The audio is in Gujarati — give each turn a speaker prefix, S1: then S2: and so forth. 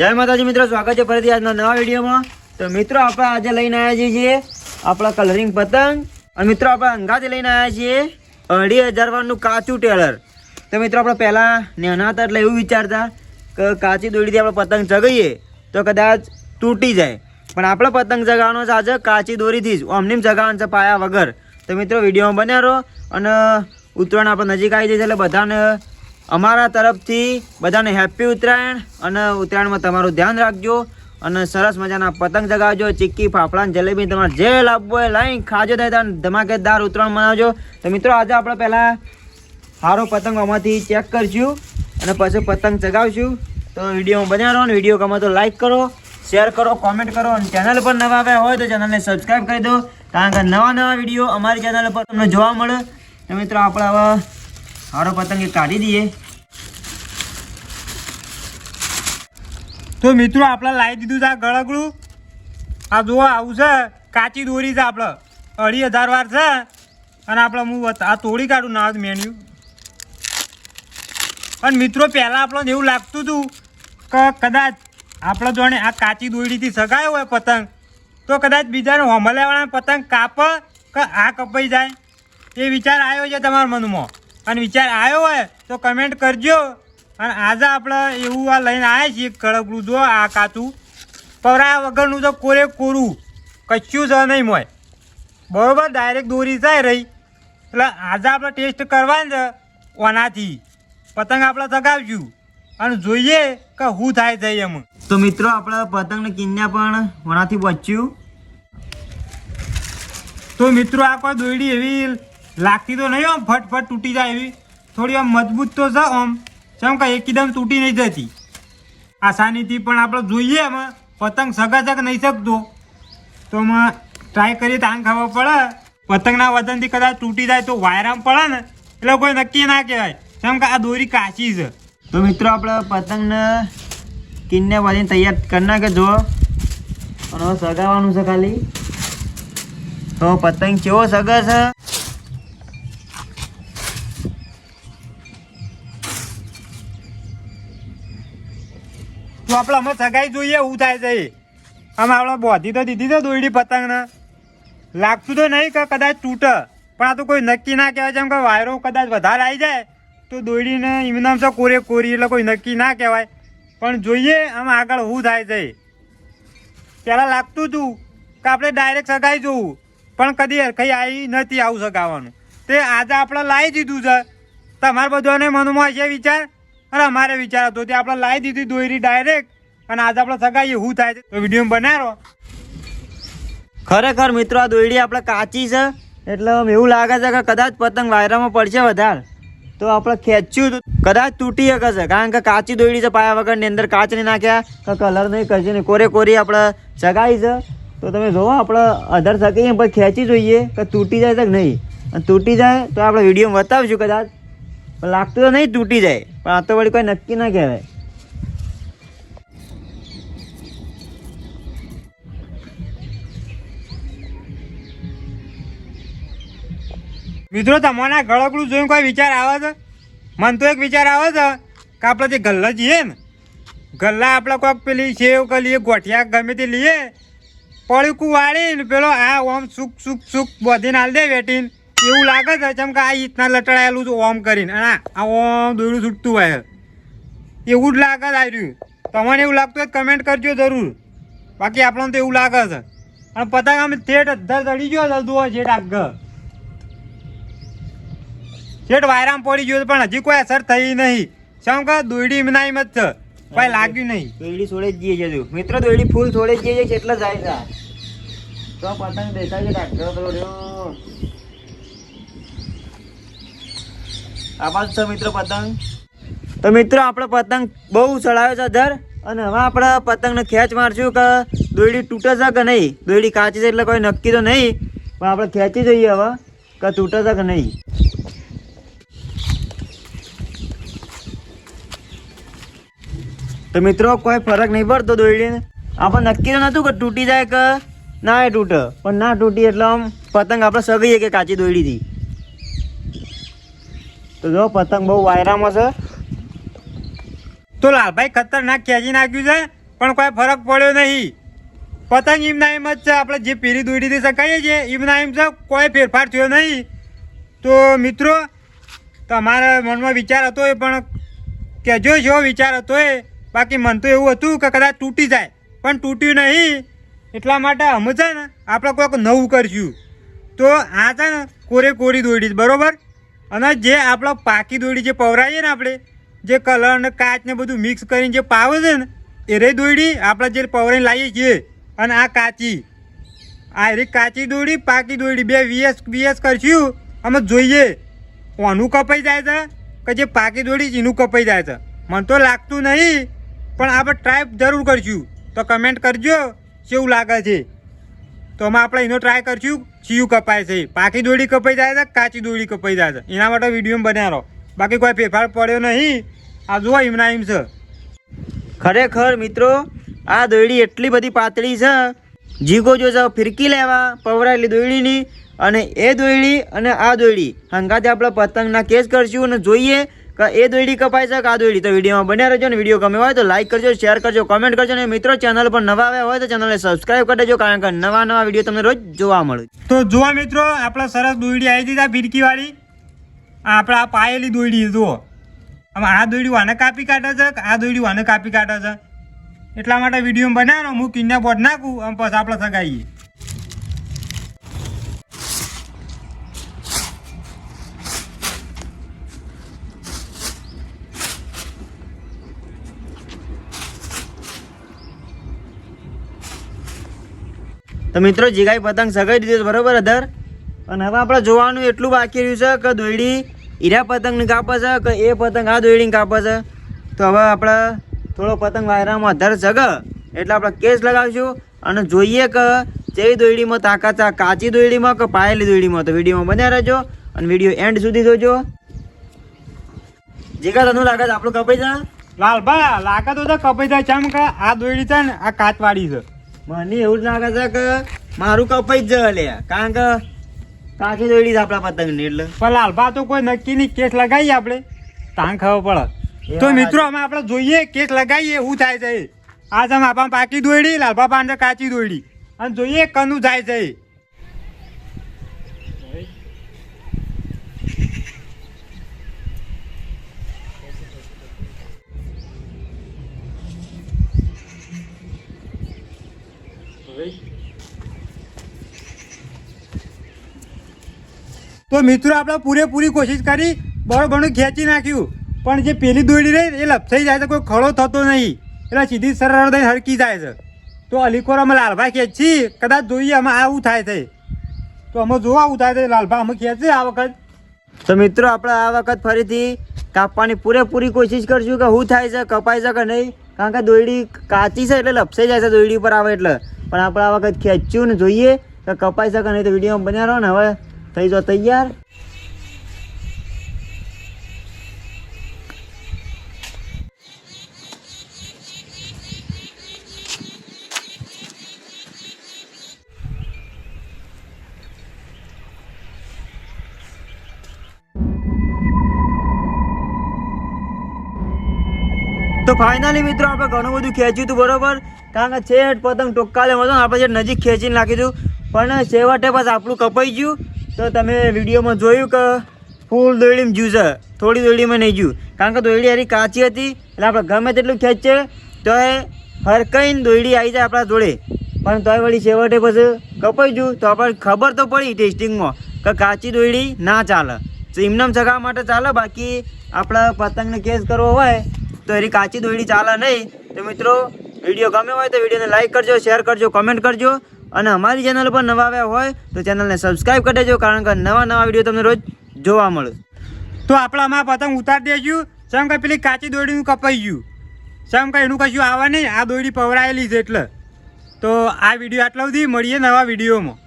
S1: જય માતાજી મિત્રો, સ્વાગત છે ફરીથી આજના નવા વિડીયોમાં. તો મિત્રો, આપણે આજે લઈને આવ્યા છીએ આપણા કલરિંગ પતંગ. અને મિત્રો, આપણે અંગાથી લઈને આવ્યા છીએ અઢી હજાર વાળનું કાચું ટેલર. તો મિત્રો, આપણે પહેલાં નાના હતા એટલે એવું વિચારતા કે કાચી દોરીથી આપણે પતંગ ચગાવીએ તો કદાચ તૂટી જાય. પણ આપણે પતંગ ચગાવવાનો છે આજે કાચી દોરીથી જ. ઓમનીમ ચગાવવાનું છે પાયા વગર. તો મિત્રો, વિડીયોમાં બન્યા રહો અને ઉત્તરાયણ આપણે નજીક આવી જશે એટલે બધાને અમારા તરફથી બધાને હેપી ઉત્તરાયણ અને ઉત્તરાયણમાં તમારું ધ્યાન રાખજો અને સરસ મજાના પતંગ ચગાવજો ચીક્કી, ફાફડા જલેબી તમારે જે લાવવું હોય લાઈન ખાજો થાય ધમાકેદાર ઉત્તરાયણ મનાવજો. તો મિત્રો, આજે આપણે પહેલાં સારો પતંગ આમાંથી ચેક કરશું અને પછી પતંગ ચગાવશું તો વિડીયોમાં બન્યા રહો વીડિયો ગમે તો લાઈક કરો શેર કરો કોમેન્ટ કરો અને ચેનલ પર નવા આવ્યા હોય તો ચેનલને સબસ્ક્રાઈબ કરી દો. કારણ કે નવા નવા વીડિયો અમારી ચેનલ પર તમને જોવા મળે. તો મિત્રો, આપણે હવે સારો પતંગ એક કાઢી દઈએ.
S2: તો મિત્રો, આપણે લાવી દીધું છે આ ગળગડું આ જુઓ, આવું છે. કાચી દોરી છે આપણે અઢી હજાર વાર છે. અને આપણે હું આ તોડી કાઢું ના મેન્યુ. અને મિત્રો, પહેલાં આપણને એવું લાગતું હતું કે કદાચ આપણે જોડે આ કાચી દોરીથી સગાયો હોય પતંગ, તો કદાચ બીજાને હોમલેવાળા પતંગ કાપ કે આ કપાઈ જાય. એ વિચાર આવ્યો છે તમારા મનમાં. અને વિચાર આવ્યો હોય તો કમેન્ટ કરજો. અને આજે આપણે એવું આ લઈને આવ્યા છીએ કડકડું જો આ કાચું. પવરા વગરનું તો કોરે કોરું? કશું જ નહીં મોય બરોબર ડાયરેક્ટ દોરી જાય રહી. એટલે આજે આપણે ટેસ્ટ કરવાની છે ઓનાથી. પતંગ આપણે ચગાવશું. અને જોઈએ કે શું થાય છે એમ.
S1: તો મિત્રો, આપણે પતંગને કિન્યા પણ ઓનાથી બચ્યું.
S2: તો મિત્રો, આ કોઈ દોરડી એવી લાગતી તો નહીં આમ, ફટફટ તૂટી જાય એવી. થોડી આમ મજબૂત તો છે આમ. જેમ કે એકદમ તૂટી નહીં જતી. આસાનીથી પણ આપણે જોઈએ એમાં. પતંગ સગા સગ નહીં શકતો. તો એમાં ટ્રાય કરીએ તાંગ ખાવા પડે. પતંગના વજનથી કદાચ તૂટી જાય તો વાયરામ પડે ને. એટલે કોઈ નક્કી ના કહેવાય. જેમ કે આ દોરી કાચી છે.
S1: તો મિત્રો આપણે પતંગને કિન્ને બાંધીને તૈયાર કરી નાખે જો. અને હવે સગાવવાનું છે ખાલી. તો પતંગ કેવો સગા છે?
S2: આપણે અમે સગાઈ જોઈએ એવું થાય છે આમ આપણે બોધી તો દીધી છે દોરડી પતંગને. લાગતું તો નહીં કે કદાચ તૂટે, પણ આ તો કોઈ નક્કી ના કહેવાય. જેમ કે વાયરો કદાચ વધારે આવી જાય, તો દોરડીને ઇમનામ છે કોરે કોરી એટલે કોઈ નક્કી ના કહેવાય. પણ જોઈએ આમ આગળ શું થાય છે પહેલાં લાગતું હતું કે આપણે ડાયરેક્ટ સગાઈ જોવું, પણ કદી કઈ આવી નથી આવું સગાવાનું. તે આજે આપણે લાવી દીધું છે. તમારે બધાને મનમાં છે વિચાર? અને અમારે વિચાર હતો તે આપણે લાવી દીધી દોરી ડાયરેક્ટ અને આજે આપણે સગાઈએ શું થાય છે. તો વીડિયો બનાવો.
S1: ખરેખર મિત્રો, આ દોરડી આપણે કાચી છે, એટલે એવું લાગે છે કે કદાચ પતંગ વાયરામાં પડશે વધારે. તો આપણે ખેંચ્યું તો કદાચ તૂટી શકે છે, કારણ કે કાચી દોરડી છે, પાયા વગરની અંદર કાચ નહીં નાખ્યા કે કલર નહીં કરશે નહીં કોરે કોરી આપણે સગાઈ છે. તો તમે જોવો, આપણે અધર સગાઈએ પછી ખેંચી જોઈએ કે તૂટી જાય છે કે નહીં. અને તૂટી જાય તો આપણે વીડિયો બતાવીશું કદાચ. લાગતું તો નહીં તૂટી જાય. પણ આ તો વળી કોઈ નક્કી ના કહેવાય.
S2: મિત્રો, તમને આ ગળકડું જોઈને કોઈ વિચાર આવે છે? મને તો એક વિચાર આવે છે કે આપણે જે ગલ્લા જઈએ ને, ગલ્લા આપણે કોઈક પેલી સેવ કે લઈએ ગોઠિયા ગમે તે લઈએ પડીકું વાળીને પેલો આ ઓમ સુખ સુખ સુખ બધીને હાલ દે વેટીને એવું લાગે છે જેમ કે આ રીતના લટડાયેલું છે ઓમ કરીને. અને આ ઓમ દોરું છૂટતું હોય. એવું જ લાગે છે આ રહ્યું. તમને એવું લાગતું હોય કમેન્ટ કરજો જરૂર. બાકી આપણને તો એવું લાગે છે. અને પતંગ અમે થેઠ અધર ચડી ગયો જલ્દું હોય છેઠ આગળ. શેઠ વાયરામ પડી ગયો પણ હજી કોઈ અસર થઈ નહીં. શું કે દોયડી મનાઈ મત છે. કોઈ લાગ્યું નહીં.
S1: દોયડી છોડે જ જઈએ છે મિત્રો દોયડી ફૂલ છોડે જ જઈએ છે એટલે જાય છે. તો પતંગ દેખાય છે ડાક્ટર તો રહ્યો આ બાજુ છે મિત્રો પતંગ. તો મિત્રો, આપણો પતંગ બહુ ચડાવ્યો છે દર અને હવે આપણે પતંગને ખેંચ મારશું કે દોયડી તૂટે છે કે નહીં? દોયડી કાચી છે એટલે કોઈ નક્કી તો નહીં. પણ આપણે ખેંચી જોઈએ હવે કે તૂટે છે કે નહીં. તો મિત્રો, કોઈ ફરક નહીં પડતો દોયડીને. આપણે નક્કી તો નહોતું કે તૂટી જાય કે ના એ તૂટે. પણ ના તૂટી એટલે આમ પતંગ આપણે સગીએ કે કાચી દોરડીથી તો જો, પતંગ બહુ વાયરામાં છે.
S2: તો લાલભાઈ ખતરનાક ખેંચી નાખ્યું છે, પણ કોઈ ફરક પડ્યો નહીં. પતંગ એમના એમ જ છે, આપણે જે પીરી દોડી દીધી શકાઈએ છીએ એમના એમ છે, કોઈ ફેરફાર થયો નહીં. તો મિત્રો, તમારા મનમાં વિચાર હતો એ, પણ કહેજો, જો વિચાર હતો એ. બાકી મન તો એવું હતું કે કદાચ તૂટી જાય, પણ તૂટ્યું નહીં. એટલા માટે અમે છે ને, આપણે કોઈક નવું કરશું. તો આ છે ને, કોરે કોરી દોડી બરાબર બરોબર? અને જે આપણો પાકી દોડી જે પવરાઈએ ને આપણે, જે કલર ને કાચ ને બધું મિક્સ કરીને જે પાવે છે ને એ રે દોડી આપણે જે પવરાઈને લાવીએ છીએ. અને આ કાચી, આ રે કાચી દોડી પાકી દોડી બે વીએસ વીએસ કરશું, અમે જોઈએ. ઓનું કપાઈ જાય છે કે જે પાકી દોડી એનું કપાઈ જાય છે? મને તો લાગતું નહીં, પણ આપણે ટ્રાય જરૂર કરશું. તો કમેન્ટ કરજો, કેવું લાગે છે? તો અમે આપણે એનો ટ્રાય કરશું. ચિયું કપાય છે. પાકી દોડી કપાઈ જાય છે, કાચી દોડી કપાઈ જાય છે. એના માટે વીડિયો બનાવો બાકી કોઈ ફેરફાર પડ્યો નહીં. આ જુઓ એમના એમ છે.
S1: ખરેખર મિત્રો, આ દોયડી એટલી બધી પાતળી છે. જીગો જો ફિરકી લેવા, પવરાયેલી દોયડીની અને એ દોયડી અને આ દોયડી. હંગાતે આપણે પતંગના કેસ કરશું અને જોઈએ એ દોયડી કપાય છે આ દોયડી? તો વિડીયોમાં બન્યા રહેજો ને. વીડિયો ગમે હોય તો લાઈક કરજો શેર કરજો કોમેન્ટ કરજો અને મિત્રો ચેનલ પર નવા આવ્યા હોય તો ચેનલને સબસ્ક્રાઈબ કરી દેજો, કારણ કે નવા નવા વીડિયો તમને રોજ જોવા મળે
S2: તો જોવા મિત્રો, આપણે સરસ દોયડી આવી દીધા ફિરકીવાળી આપણે આ પાયેલી દોયડી જુઓ. આમ આ દોયડી આને કાપી કાઢે છે આ દોયડી આને કાપી કાઢે છે? એટલા માટે વીડિયો બનાવો હું કિન્યા બોટ નાખું, આમ પછી આપણે સગાઈએ.
S1: તો મિત્રો, જીગાઈ પતંગ સગાઈ દીધો બરોબર, અધર? અને હવે આપણે જોવાનું એટલું બાકી રહ્યું છે કે દોયડી હીરા પતંગને કાપે છે કે એ પતંગ આ દોયડીને કાપે છે? તો હવે આપણે થોડો પતંગ વાયરામાં અધર જગ એટલે આપણે કેસ લગાવીશું. અને જોઈએ કે જેવી દોયડીમાં તાકાત છે કાચી દોયડીમાં કે પાયેલી દોયડીમાં? તો વિડીયોમાં બન્યા રહેજો અને વીડિયો એન્ડ સુધી જોજો. જીગા, તનું લાગે છે? આપણું કપાઈ જાય?
S2: લાલભા લાગે તો કપાઈ જાય. ચમ આ દોયડી છે ને, આ કાચવાળી છે.
S1: મને એવું જ લાગે છે કે મારું કપાઈ જ લે કારણ કે કાચી દોડી છે આપણા પતંગની એટલે.
S2: પણ લાલભા તો કોઈ નક્કી ની કેસ લગાવીએ આપણે? તાણ ખબર પડે. તો મિત્રો અમે આપણે જોઈએ કેસ લગાવીએ શું થાય છે. આજ તમે આપણા પાકી દોડી લાલભા પાંડે કાચી દોડી અને જોઈએ કનું જાય છે. તો મિત્રો, આપણે પૂરેપૂરી કોશિશ કરી બરોબરનું ખેંચી નાખ્યું. પણ જે પેલી દોડી રહી એ લપસાઈ જાય છે, કોઈ ખડો થતો નહીં. એટલે સીધી સરળ દઈ હરકી જાય છે. તો અલીખોર અમે લાલભાઈ ખેંચી, કદાચ જોઈએ અમે આવું થાય છે. તો અમે જોવા આવું થાય છે, લાલભાઈ અમે ખેંચીએ આ વખત.
S1: તો મિત્રો, આપણે આ વખત ફરીથી કાપવાની પૂરેપૂરી કોશિશ કરશું કે શું થાય છે, કપાય છે કે નહીં. કારણ કે દોયડી કાચી છે, એટલે લપસાઈ જાય છે દોયડી ઉપર આવે એટલે. પણ આપણે આ વખત ખેંચ્યું ને જોઈએ કે કપાઈ શકે નહીં તો વિડીયોમાં બન્યા રહો ને હવે થઈ જાઓ તૈયાર. તો ફાઇનલી મિત્રો આપણે ઘણું બધું ખેંચ્યું હતું, બરોબર? કારણ કે છેટ પતંગ ટોકાલે હતો આપણે નજીક ખેંચીને નાખી હતું પણ છેવટે બસ આપણું કપાઈ ગયું. તો તમે વિડીયોમાં જોયું કે ફૂલ દોયડીમાં જ્યું છે. થોડી દોયડીમાં નહીં જ્યું કારણ કે દોયડી હારી કાચી હતી, એટલે આપણે ગમે તેટલું ખેંચીએ તો એ હરકાઈને દોયડી આવી જાય આપણા જોડે. પણ તોય વળી છેવટે પછી કપાઈ ગયું. તો આપણે ખબર તો પડી ટેસ્ટિંગમાં કે કાચી દોયડી ના ચાલે. તો ઇમનામ ચગાવવા માટે ચાલે, બાકી આપણા પતંગને કેસ કરવો હોય, તો એની કાચી દોયડી ચાલે નહીં. તો મિત્રો વીડિયો ગમે હોય તો વિડીયોને લાઇક કરજો શેર કરજો કમેન્ટ કરજો. અને અમારી ચેનલ પર નવા આવ્યા હોય તો ચેનલને સબસ્ક્રાઈબ કરી દેજો, કારણ કે નવા નવા વીડિયો તમને રોજ જોવા મળે.
S2: તો આપણામાં પતંગ ઉતારી દેજો. સમ કે પેલી કાચી દોડીનું કપાઈ ગયું? સમ કંઈ એનું કશું આવે નહીં? આ દોડી પવરાયેલી છે એટલે. તો આ વીડિયો આટલા સુધી. મળીએ નવા વિડીયોમાં.